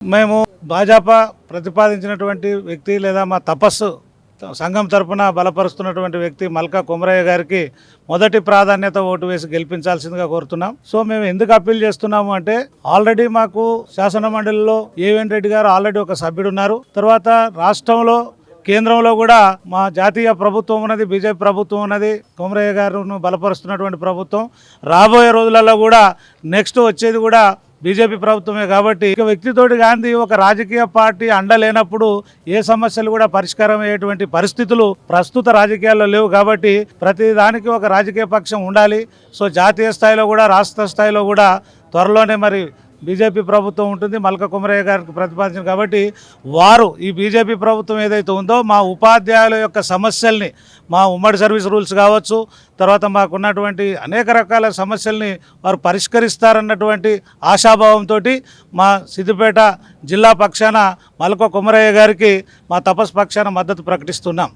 మేము భాజపా ప్రతిపాదించినటువంటి వ్యక్తి లేదా మా తపస్సు సంఘం తరపున బలపరుస్తున్నటువంటి వ్యక్తి మల్కా కుమరయ్య గారికి మొదటి ప్రాధాన్యత ఓటు వేసి గెలిపించాల్సిందిగా కోరుతున్నాం. సో మేము ఎందుకు అప్పీల్ చేస్తున్నాము అంటే ఆల్రెడీ మాకు శాసన మండలిలో ఏవెన్ రెడ్డి గారు ఆల్రెడీ ఒక సభ్యుడు ఉన్నారు తర్వాత రాష్ట్రంలో కేంద్రంలో కూడా మా జాతీయ ప్రభుత్వం ఉన్నది బీజేపీ ప్రభుత్వం ఉన్నది కుమరయ్య గారును బలపరుస్తున్నటువంటి ప్రభుత్వం. రాబోయే రోజులలో కూడా నెక్స్ట్ వచ్చేది కూడా బీజేపీ ప్రభుత్వమే కాబట్టి ఇక వ్యక్తితోటి గాంధీ ఒక రాజకీయ పార్టీ అండలేనప్పుడు ఏ సమస్యలు కూడా పరిష్కారం అయ్యేటువంటి పరిస్థితులు ప్రస్తుత రాజకీయాల్లో లేవు కాబట్టి ప్రతి దానికి ఒక రాజకీయ పక్షం ఉండాలి. సో జాతీయ స్థాయిలో కూడా రాష్ట్ర స్థాయిలో కూడా త్వరలోనే మరి బీజేపీ ప్రభుత్వం ఉంటుంది. మల్క కుమరయ్య గారికి ప్రతిపాదించింది కాబట్టి వారు ఈ బీజేపీ ప్రభుత్వం ఏదైతే ఉందో మా ఉపాధ్యాయుల యొక్క సమస్యల్ని మా ఉమ్మడి సర్వీస్ రూల్స్ కావచ్చు తర్వాత మాకున్నటువంటి అనేక రకాల సమస్యల్ని వారు పరిష్కరిస్తారన్నటువంటి ఆశాభావంతో మా సిద్దిపేట జిల్లా పక్షాన మల్క కుమరయ్య గారికి మా తపస్ పక్షాన మద్దతు ప్రకటిస్తున్నాం.